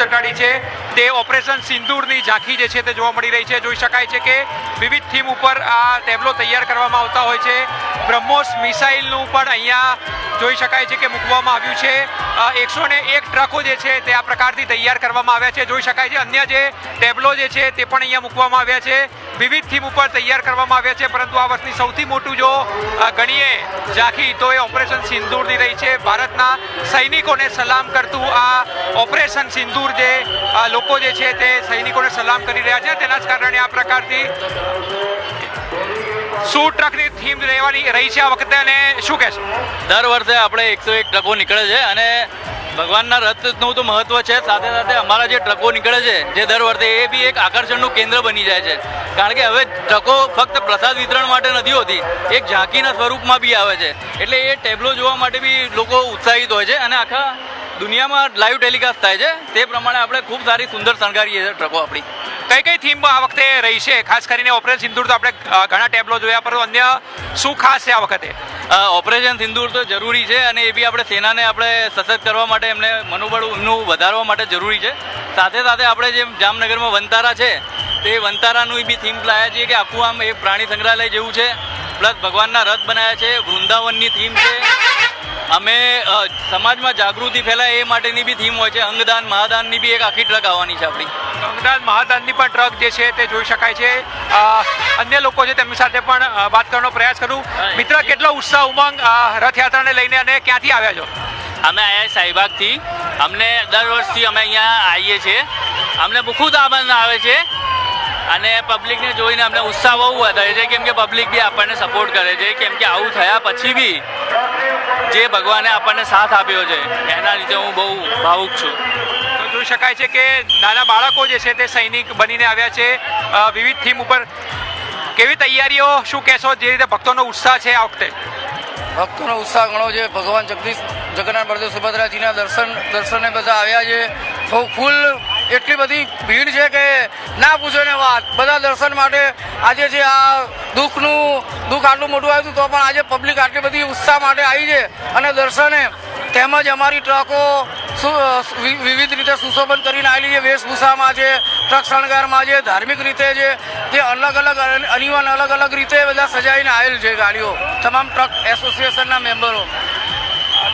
ચોટાડી છે. તે ઓપરેશન સિંદૂરની ઝાંખી જે છે તે જોવા મળી રહી છે. જોઈ શકાય છે કે વિવિધ થીમ ઉપર આ ટેબ્લો તૈયાર કરવામાં આવતા હોય છે. બ્રહ્મોસ મિસાઇલનું પણ અહીંયા જોઈ શકાય છે કે મૂકવામાં આવ્યું છે. એકસો ને એક ટ્રકો જે છે તે આ પ્રકારથી તૈયાર કરવામાં આવ્યા છે. જોઈ શકાય છે અન્ય જે ટેબ્લો જે છે તે પણ અહીંયા મૂકવામાં આવ્યા છે. વિવિધ થીમ ઉપર તૈયાર કરવામાં આવ્યા છે, પરંતુ આ વર્ષની સૌથી મોટું જો ગણીએ ઝાંખી, તો એ ઓપરેશન સિંદૂરની રહી છે. ભારતના સૈનિકોને સલામ કરતું આ ઓપરેશન સિંદૂર જે લોકો જે છે તે સૈનિકોને સલામ કરી રહ્યા છે. તેના જ કારણે આ પ્રકારથી શું ટ્રકની થીમ રહેવાની રહી છે આ વખતે અને શું કહેશો? દર વર્ષે આપણે એકસો એક ટ્રકો નીકળે છે અને ભગવાનના રથનું તો મહત્વ છે. સાથે સાથે અમારા જે ટ્રકો નીકળે છે, જે દર વર્ષે એ બી એક આકર્ષણનું કેન્દ્ર બની જાય છે. કારણ કે હવે ટ્રકો ફક્ત પ્રસાદ વિતરણ માટે નથી હોતી, એક ઝાંકીના સ્વરૂપમાં બી આવે છે. એટલે એ ટેબલો જોવા માટે બી લોકો ઉત્સાહિત હોય છે અને આખા દુનિયામાં લાઈવ ટેલિકાસ્ટ થાય છે. તે પ્રમાણે આપણે ખૂબ સારી સુંદર શણગારીએ છીએ ટ્રકો આપણી. કઈ કઈ થીમ આ વખતે રહી છે? ખાસ કરીને ઓપરેશન સિંદૂર તો આપણે ઘણા ટેબ્લો જોયા પરંતુ અન્ય શું ખાસ છે આ વખતે? ઓપરેશન સિંદૂર તો જરૂરી છે અને એ બી આપણે સેનાને આપણે સશક્ત કરવા માટે એમને મનોબળ એમનું વધારવા માટે જરૂરી છે. સાથે સાથે આપણે જે જામનગરમાં વંતારા છે તે વંતારાનું બી થીમ લાયા છીએ કે આખું આમ એક પ્રાણી સંગ્રહાલય જેવું છે. પ્લસ ભગવાનના રથ બનાવ્યા છે વૃંદાવનની થીમ છે. અમે સમાજમાં જાગૃતિ ફેલાય એ માટેની બી થીમ હોય છે. અંગદાન મહાદાનની બી એક આખી ટ્રક આવવાની છે આપણી. અંગદાન મહાદાનની પણ ટ્રક જે છે તે જોઈ શકાય છે. અન્ય લોકો છે તેમની સાથે પણ વાત કરવાનો પ્રયાસ કરું. મિત્ર કેટલો ઉત્સાહ ઉમંગ રથયાત્રાને લઈને અને ક્યાંથી આવ્યા છો? અમે આવ્યા સાહીબાગથી. અમને દર વર્ષથી અમે અહીંયા આવીએ છીએ. અમને ખૂબ આનંદ આવે છે. અને પબ્લિકને જોઈને અમને ઉત્સાહ બહુ વધારે છે કેમ કે પબ્લિક બી આપણને સપોર્ટ કરે છે કેમ કે આવું થયા પછી બી જે ભગવાને આપણને સાથ આપ્યો છે એના લીધે હું બહુ ભાવુક છું. તો જોઈ શકાય છે કે નાના બાળકો જે છે તે સૈનિક બનીને આવ્યા છે વિવિધ થીમ ઉપર. કેવી તૈયારીઓ શું કહેશો જે રીતે ભક્તોનો ઉત્સાહ છે આ વખતે? ભક્તોનો ઉત્સાહ ઘણો છે ભગવાન જગદીશ જગન્નાથ બળદેવ સુભદ્રાજીના દર્શન દર્શને બધા આવ્યા છે. ફૂ- ફૂલ એટલી બધી ભીડ છે કે ના પૂછો ને વાત. બધા દર્શન માટે આજે છે આ દુઃખનું, દુઃખ આટલું મોટું આવ્યું તો પણ આજે પબ્લિક આટલી બધી ઉત્સાહ માટે આવી છે. અને દર્શને તેમજ અમારી ટ્રકો વિવિધ રીતે સુશોભન કરીને આવેલી છે. વેશભૂષામાં છે, ટ્રક શણગારમાં છે, ધાર્મિક રીતે છે તે અલગ અલગ અનિવાન અલગ અલગ રીતે બધા સજાવીને આવેલ છે ગાડીઓ. તમામ ટ્રક એસોસિએશનના મેમ્બરો.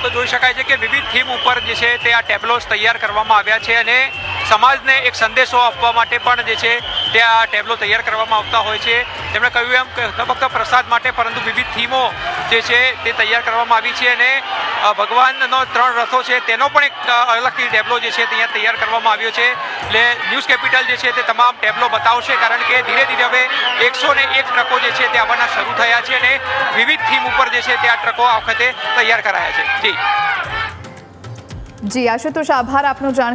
તો જોઈ શકાય છે કે વિવિધ થીમ ઉપર જે છે તે આ ટેબ્લોસ તૈયાર કરવામાં આવ્યા છે અને સમાજને એક સંદેશો આપવા માટે પણ જે છે તે આ ટેબ્લો તૈયાર કરવામાં આવતા હોય છે. તેમણે કહ્યું એમ કે ફક્ત પ્રસાદ માટે પરંતુ વિવિધ થીમો જે છે તે તૈયાર કરવામાં આવી છે અને ભગવાનનો ત્રણ રથો છે તેનો પણ એક અલગથી ટેબ્લો જે છે તે અહીંયા તૈયાર કરવામાં આવ્યો છે. એટલે ન્યૂઝ કેપિટલ જે છે તે તમામ ટેબ્લો બતાવશે કારણ કે ધીરે ધીરે હવે એકસો ને એક ટ્રકો જે છે તે આવવાના શરૂ થયા છે અને વિવિધ થીમ ઉપર જે છે તે આ ટ્રકો આ વખતે તૈયાર કરાયા છે. જી. જી, આશુતોષ, આભાર આપનો જાણ